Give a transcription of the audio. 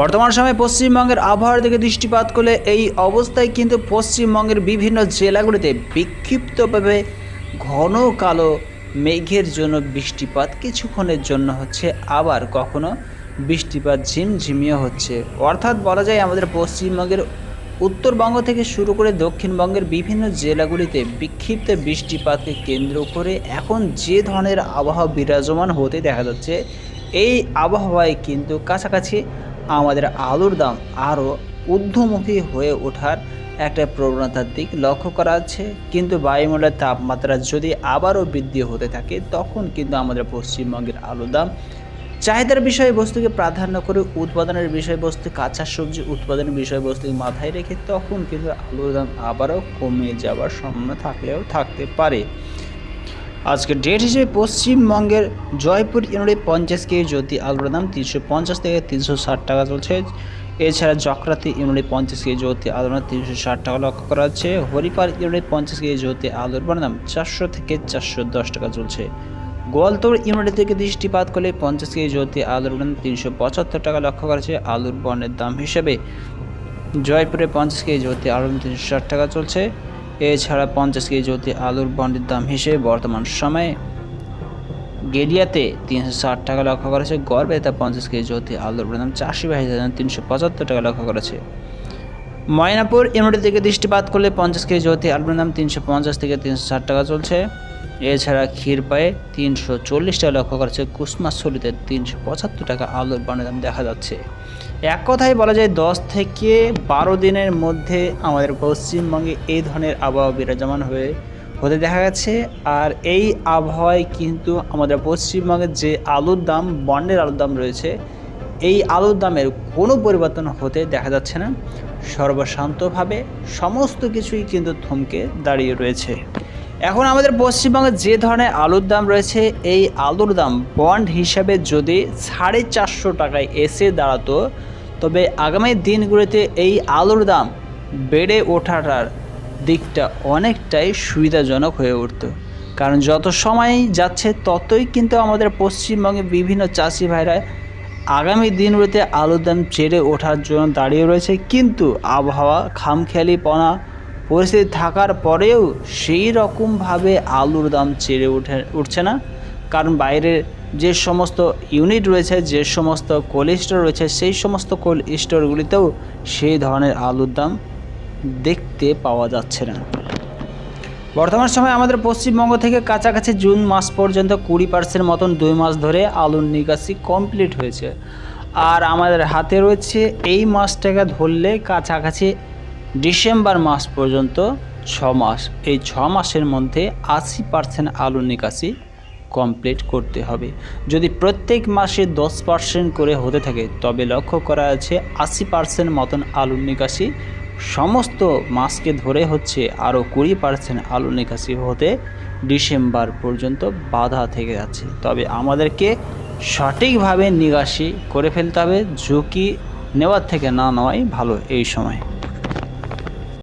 বর্তমান সময়ে পশ্চিমবঙ্গের আবহাওয়ার দিকে দৃষ্টিপাত করলে এই অবস্থায় কিন্তু পশ্চিমবঙ্গের বিভিন্ন জেলাগুলিতে বিক্ষিপ্তভাবে ঘন কালো মেঘের জন্য বৃষ্টিপাত কিছুক্ষণের জন্য হচ্ছে, আবার কখনো বৃষ্টিপাত ঝিমঝিমিয়ে হচ্ছে। অর্থাৎ বলা যায় আমাদের পশ্চিমবঙ্গের উত্তরবঙ্গ থেকে শুরু করে দক্ষিণবঙ্গের বিভিন্ন জেলাগুলিতে বিক্ষিপ্ত বৃষ্টিপাতকে কেন্দ্র করে এখন যে ধরনের আবহাওয়া বিরাজমান হতে দেখা যাচ্ছে, এই আবহাওয়ায় কিন্তু কাছাকাছি আমাদের আলুর দাম আরও ঊর্ধ্বমুখী হয়ে ওঠার একটা প্রবণতার দিক লক্ষ্য করা যাচ্ছে কিন্তু বায়ুমণ্ডলের তাপমাত্রা যদি আবারও বৃদ্ধি হতে থাকে, তখন কিন্তু আমাদের পশ্চিমবঙ্গের আলুর দাম চাহিদার বিষয়বস্তুকে প্রাধান্য করে, উৎপাদনের বিষয়বস্তু, কাঁচা সবজি উৎপাদনের বিষয়বস্তুকে মাথায় রেখে তখন কিন্তু আলুর দাম আবারও কমে যাওয়ার সম্ভাবনা থাকলেও থাকতে পারে। আজকের ডেট হিসেবে পশ্চিমবঙ্গের জয়পুর ইউনিটে পঞ্চাশ কেজি জ্যোতি আলুর দাম তিনশো পঞ্চাশ থেকে তিনশো ষাট টাকা চলছে। এছাড়া চক্রাতি ইউনিটে পঞ্চাশ কেজি জ্যোতি আলুর দাম তিনশো ষাট টাকা লক্ষ্য করা হচ্ছে হরিপাল ইউনিটে পঞ্চাশ কেজি জ্যোতি আলুর দাম চারশো থেকে চারশো দশ টাকা চলছে। গোয়ালতোড় ইউনিট থেকে দৃষ্টিপাত করলে পঞ্চাশ কেজি জ্যোতি আলুর দাম তিনশো পঁচাত্তর টাকা লক্ষ্য করা হচ্ছে আলুর বর্ণের দাম হিসেবে জয়পুরে পঞ্চাশ কেজি জ্যোতি আলুর দাম তিনশো ষাট টাকা চলছে। এছাড়া পঞ্চাশ কেজি জ্যোতি আলুর বন্ডের দাম হিসেবে বর্তমান সময়ে গেরিয়াতে তিনশো ষাট টাকা লক্ষ্য করেছে। গড়বেতা পঞ্চাশ কেজি জ্যোতি আলুর দাম বাইশ হাজার তিনশো পঁচাত্তর টাকা লক্ষ্য করেছে। ময়নাপুর ইউনিট থেকে দৃষ্টিপাত করলে পঞ্চাশ কেজি জ্যোতি আলুর দাম তিনশো পঞ্চাশ থেকে তিনশো ষাট টাকা চলছে। এছাড়া ক্ষীরপায়ে তিনশো চল্লিশ টাকা লক্ষ্য করেছে কুসমাসলিতে তিনশো পঁচাত্তর টাকা আলুর বানের দাম দেখা যাচ্ছে। এক কথায় বলা যায়, দশ থেকে বারো দিনের মধ্যে আমাদের পশ্চিমবঙ্গে এই ধরনের আবহাওয়া বিরাজমান হয়ে, হতে দেখা গেছে। আর এই আবহাওয়ায় কিন্তু আমাদের পশ্চিমবঙ্গের যে আলুর দাম, বন্ডের আলুর দাম রয়েছে, এই আলুর দামের কোনো পরিবর্তন হতে দেখা যাচ্ছে না। সর্বশান্তভাবে সমস্ত কিছুই কিন্তু থমকে দাঁড়িয়ে রয়েছে। এখন আমাদের পশ্চিমবঙ্গে যে ধরনের আলুর দাম রয়েছে, এই আলুর দাম বন্ড হিসাবে যদি সাড়ে চারশো টাকায় এসে দাঁড়াতো, তবে আগামী দিনগুলিতে এই আলুর দাম বেড়ে ওঠাটার দিকটা অনেকটাই সুবিধাজনক হয়ে উঠত। কারণ যত সময় যাচ্ছে, ততই কিন্তু আমাদের পশ্চিমবঙ্গে বিভিন্ন চাষি ভাইরা আগামী দিনগুলিতে আলুর দাম চেড়ে ওঠার জন্য দাঁড়িয়ে রয়েছে। কিন্তু আবহাওয়া, খামখেয়ালিপনা পরিস্থিতি থাকার পরেও সেই রকমভাবে আলুর দাম চেড়ে উঠে, উঠছে না। কারণ বাইরের যে সমস্ত ইউনিট রয়েছে, যে সমস্ত কোল্ড স্টোর রয়েছে, সেই সমস্ত কোল্ড স্টোরগুলিতেও সেই ধরনের আলুর দাম দেখতে পাওয়া যাচ্ছে না। বর্তমান সময়ে আমাদের পশ্চিমবঙ্গ থেকে কাছাকাছি জুন মাস পর্যন্ত কুড়ি পার্সেন্ট মতন দুই মাস ধরে আলুর নিকাশি কমপ্লিট হয়েছে। আর আমাদের হাতে রয়েছে এই মাসটাকে ধরলে কাছাকাছি ডিসেম্বর মাস পর্যন্ত ছ মাস। এই ছ মাসের মধ্যে আশি পার্সেন্ট আলু নিকাশি কমপ্লিট করতে হবে। যদি প্রত্যেক মাসে দশ পার্সেন্ট করে হতে থাকে, তবে লক্ষ্য করা আছে আশি পার্সেন্ট মতন আলুর নিকাশি সমস্ত মাসকে ধরে হচ্ছে আরও কুড়ি পার্সেন্ট আলু নিকাশি হতে ডিসেম্বর পর্যন্ত বাধা থেকে যাচ্ছে। তবে আমাদেরকে সঠিকভাবে নিকাশি করে ফেলতে হবে, ঝুঁকি নেওয়ার থেকে না নেওয়াই ভালো এই সময়।